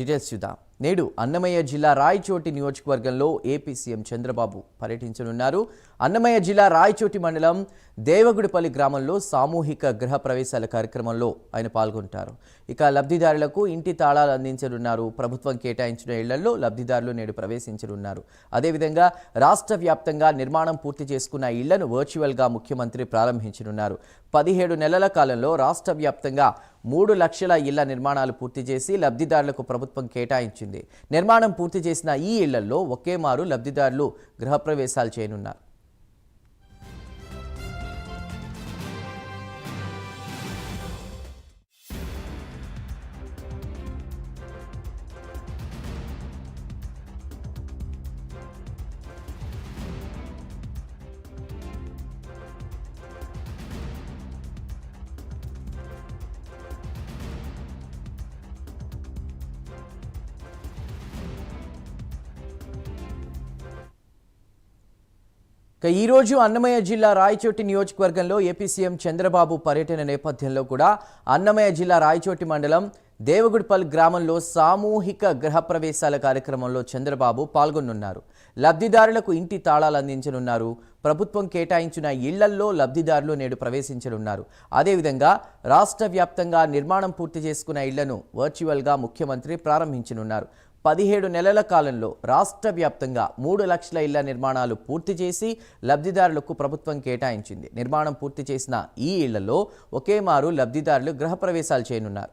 Details చూద్దాం. నేడు అన్నమయ్య జిల్లా రాయచోటి నియోజకవర్గంలో ఏపీ సీఎం చంద్రబాబు పర్యటించనున్నారు. అన్నమయ్య జిల్లా రాయచోటి మండలం దేవగుడిపల్లి గ్రామంలో సామూహిక గృహ ప్రవేశాల కార్యక్రమంలో ఆయన పాల్గొంటారు. ఇక లబ్ధిదారులకు ఇంటి తాళాలు అందించనున్నారు. ప్రభుత్వం కేటాయించిన ఇళ్ళలో లబ్ధిదారులు నేడు ప్రవేశించనున్నారు. అదేవిధంగా రాష్ట్ర వ్యాప్తంగా నిర్మాణం పూర్తి చేసుకున్న ఇళ్ళను వర్చువల్గా ముఖ్యమంత్రి ప్రారంభించనున్నారు. పదిహేడు నెలల కాలంలో రాష్ట్ర వ్యాప్తంగా మూడు లక్షల ఇళ్ళ నిర్మాణాలు పూర్తి చేసి లబ్ధిదారులకు ప్రభుత్వం కేటాయించింది. నిర్మాణం పూర్తి చేసిన ఈ ఇళ్ళలో ఒకే మారు లబ్ధిదారులు గృహప్రవేశాలు చేయనున్నారు. ఇక ఈరోజు అన్నమయ్య జిల్లా రాయచోటి నియోజకవర్గంలో ఏపీ సీఎం చంద్రబాబు పర్యటన నేపథ్యంలో కూడా అన్నమయ్య జిల్లా రాయచోటి మండలం దేవగుడిపల్ గ్రామంలో సామూహిక గృహప్రవేశాల కార్యక్రమంలో చంద్రబాబు పాల్గొనున్నారు. లబ్ధిదారులకు ఇంటి తాళాలు అందించనున్నారు. ప్రభుత్వం కేటాయించిన ఇళ్ళల్లో లబ్ధిదారులు నేడు ప్రవేశించనున్నారు. అదేవిధంగా రాష్ట్ర వ్యాప్తంగా నిర్మాణం పూర్తి చేసుకున్న ఇళ్ళను వర్చువల్గా ముఖ్యమంత్రి ప్రారంభించనున్నారు. పదిహేడు నెలల కాలంలో రాష్ట్ర వ్యాప్తంగా మూడు లక్షల ఇళ్ళ నిర్మాణాలు పూర్తి చేసి లబ్ధిదారులకు ప్రభుత్వం కేటాయించింది. నిర్మాణం పూర్తి చేసిన ఈ ఇళ్ళలో ఒకే మారు లబ్ధిదారులు గృహప్రవేశాలు చేయనున్నారు.